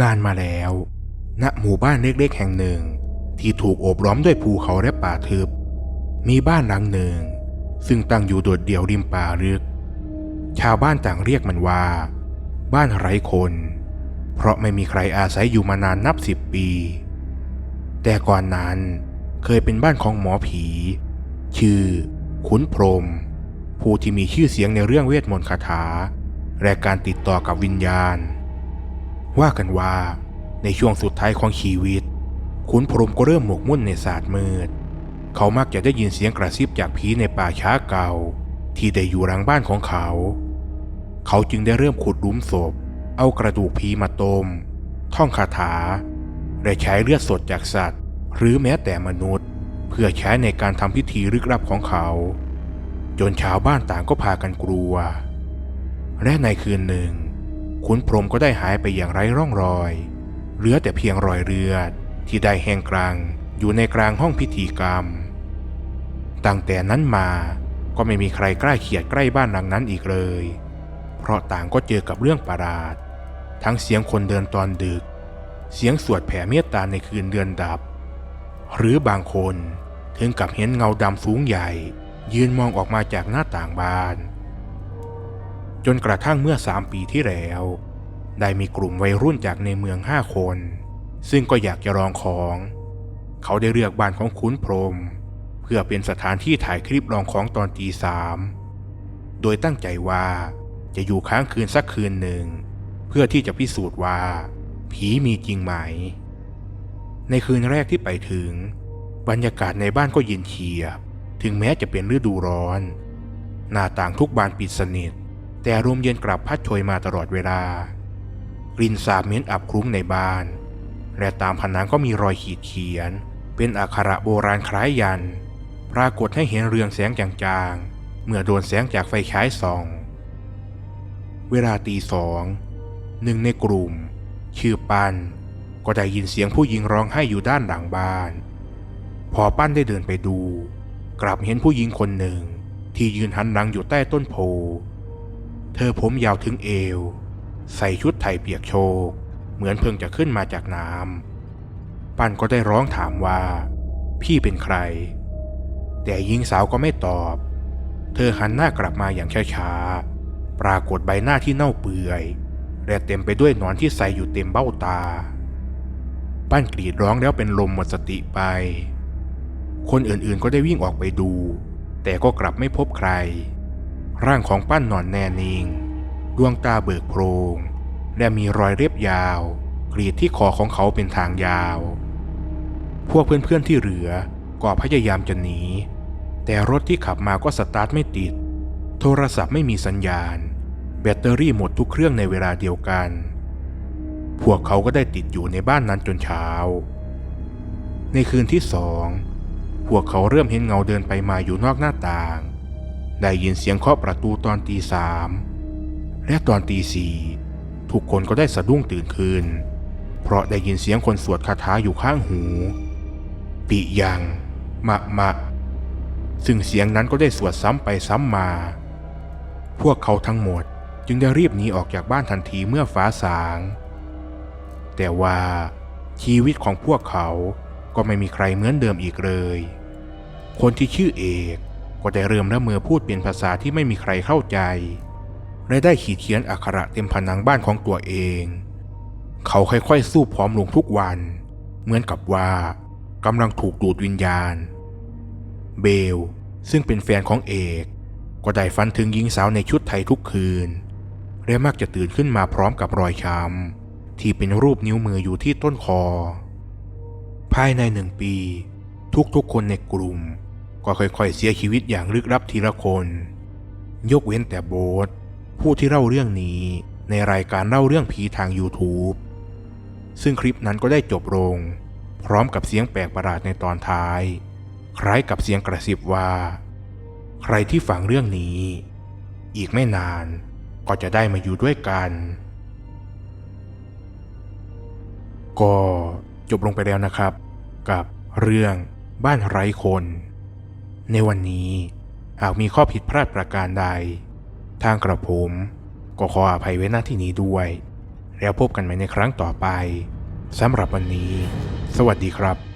นานมาแล้ว ณหมู่บ้านเล็กๆแห่งหนึ่ง ที่ถูกโอบล้อมด้วยภูเขาและป่าทึบ มีบ้านหลังหนึ่ง ซึ่งตั้งอยู่โดดเดี่ยวริมป่าลึก ชาวบ้านต่างเรียกมันว่า บ้านไร้คน เพราะไม่มีใครอาศัยอยู่มานานนับสิบปี แต่ก่อนนั้นเคยเป็นบ้านของหมอผี ชื่อ ขุนพรหมผู้ที่มีชื่อเสียงในเรื่องเวทมนต์คาถา และการติดต่อกับวิญญาณ ว่ากันว่าในช่วงสุดท้ายของชีวิต ขุนพรหมก็เริ่มหมกมุ่นในศาสตร์มืด เขามักจะได้ยินเสียงกระซิบจากผีในป่าช้าเก่า ที่ได้อยู่หลังบ้านของเขา เขาจึงได้เริ่มขุดหลุมศพ เอากระดูกผีมาต้ม ท่องคาถา และใช้เลือดสดจากสัตว์ หรือแม้แต่มนุษย์ เพื่อใช้ในการทำพิธีลึกลับของเขา จนชาวบ้านต่างก็พากันกลัว และในคืนหนึ่ง ขุนพรมก็ได้หายไปอย่างไร้ร่องรอย เหลือแต่เพียงรอยเลือดที่ได้แห้งกลางอยู่ในกลางห้องพิธีกรรม ตั้งแต่นั้นมาก็ไม่มีใครกล้าเขียดใกล้บ้านหลังนั้นอีกเลย เพราะต่างก็เจอกับเรื่องประหลาด ทั้งเสียงคนเดินตอนดึก เสียงสวดแผ่เมตตาในคืนเดือนดับ หรือบางคนถึงกับเห็นเงาดำสูงใหญ่ ยืนมองออกมาจากหน้าต่างบ้าน จนกระทั่งเมื่อสามปีที่แล้ว ได้มีกลุ่มวัยรุ่นจากในเมืองห้าคน ซึ่งก็อยากจะลองของ เขาได้เลือกบ้านของขุนพรม เพื่อเป็นสถานที่ถ่ายคลิปลองของตอนตีสามโดยตั้งใจว่าจะอยู่ค้างคืนสักคืนหนึ่ง เพื่อที่จะพิสูจน์ว่า ผีมีจริงไหม ในคืนแรกที่ไปถึง บรรยากาศในบ้านก็เย็นเฉียบ ถึงแม้จะเป็นฤดูร้อน หน้าต่างทุกบานปิดสนิท แต่ลมเย็นกลับพัดโชยมาตลอดเวลา กลิ่นสาบเหม็นอับคลุ้งในบ้าน และตามผนังก็มีรอยขีดเขียน เป็นอักขระโบราณคล้ายยัน ปรากฏให้เห็นเรืองแสงจางๆ เมื่อโดนแสงจากไฟฉายส่อง เวลาตีสองหนึ่งในกลุ่ม ชื่อปันก็ได้ยินเสียงผู้หญิงร้องไห้อยู่ด้านหลังบ้าน พอปั้นได้เดินไปดู กลับเห็นผู้หญิงคนหนึ่งที่ยืนหันหลังอยู่ใต้ต้นโพ เธอผมยาวถึงเอว ใส่ชุดไทยเปียกโชก เหมือนเพิ่งจะขึ้นมาจากน้ำปั้นก็ได้ร้องถามว่า พี่เป็นใคร แต่หญิงสาวก็ไม่ตอบ เธอหันหน้ากลับมาอย่างช้าๆ ปรากฏใบหน้าที่เน่าเปื่อย และเต็มไปด้วยหนอนที่ใส่อยู่เต็มเบ้าตา ปั้นกรีดร้องแล้วเป็นลมหมดสติไป คนอื่นๆก็ได้วิ่งออกไปดู แต่ก็กลับไม่พบใคร ร่างของปั้นนอนแน่นิ่ง ดวงตาเบิกโพรง และมีรอยเรียบยาวกรีดที่คอของเขาเป็นทางยาว พวกเพื่อนๆที่เหลือก็พยายามจะหนี แต่รถที่ขับมาก็สตาร์ทไม่ติด โทรศัพท์ไม่มีสัญญาณ แบตเตอรี่หมดทุกเครื่องในเวลาเดียวกัน พวกเขาก็ได้ติดอยู่ในบ้านนั้นจนเช้า ในคืนที่สอง พวกเขาเริ่มเห็นเงาเดินไปมาอยู่นอกหน้าต่าง ได้ยินเสียงเคาะประตูตอนตีสามและตอนตีสี่ทุกคนก็ได้สะดุ้งตื่นขึ้น เพราะได้ยินเสียงคนสวดคาถาอยู่ข้างหู ปิยังมะมะ ซึ่งเสียงนั้นก็ได้สวดซ้ำไปซ้ำมา พวกเขาทั้งหมดจึงได้รีบหนีออกจากบ้านทันทีเมื่อฟ้าสาง แต่ว่าชีวิตของพวกเขาก็ไม่มีใครเหมือนเดิมอีกเลย คนที่ชื่อเอก ก็ได้เริ่มละเมอพูดเป็นภาษาที่ไม่มีใครเข้าใจ และได้ขีดเขียนอักขระเต็มผนังบ้านของตัวเอง เขาค่อยๆสู้ผอมลงทุกวัน เหมือนกับว่ากำลังถูกดูดวิญญาณ เบล ซึ่งเป็นแฟนของเอก ก็ได้ฝันถึงหญิงสาวในชุดไทยทุกคืน และมักจะตื่นขึ้นมาพร้อมกับรอยช้ำที่เป็นรูปนิ้วมืออยู่ที่ต้นคอ ภายในหนึ่งปี ทุกๆคนในกลุ่ม ก็ค่อยๆ เสียชีวิตอย่างลึกลับทีละคน ยกเว้นแต่โบ๊ทผู้ที่เล่าเรื่องนี้ในรายการเล่าเรื่องผีทาง YouTube ซึ่งคลิปนั้นก็ได้จบลง พร้อมกับเสียงแปลกประหลาดในตอนท้าย คล้ายกับเสียงกระซิบว่า ใครที่ฟังเรื่องนี้ อีกไม่นานก็จะได้มาอยู่ด้วยกัน ก็จบลงไปแล้วนะครับ กับเรื่องบ้านไร้คน ในวันนี้ หากมีข้อผิดพลาดประการใด ทางกระผมก็ขออภัยไว้หน้าที่นี้ด้วย แล้วพบกันใหม่ในครั้งต่อไปสำหรับวันนี้ สวัสดีครับ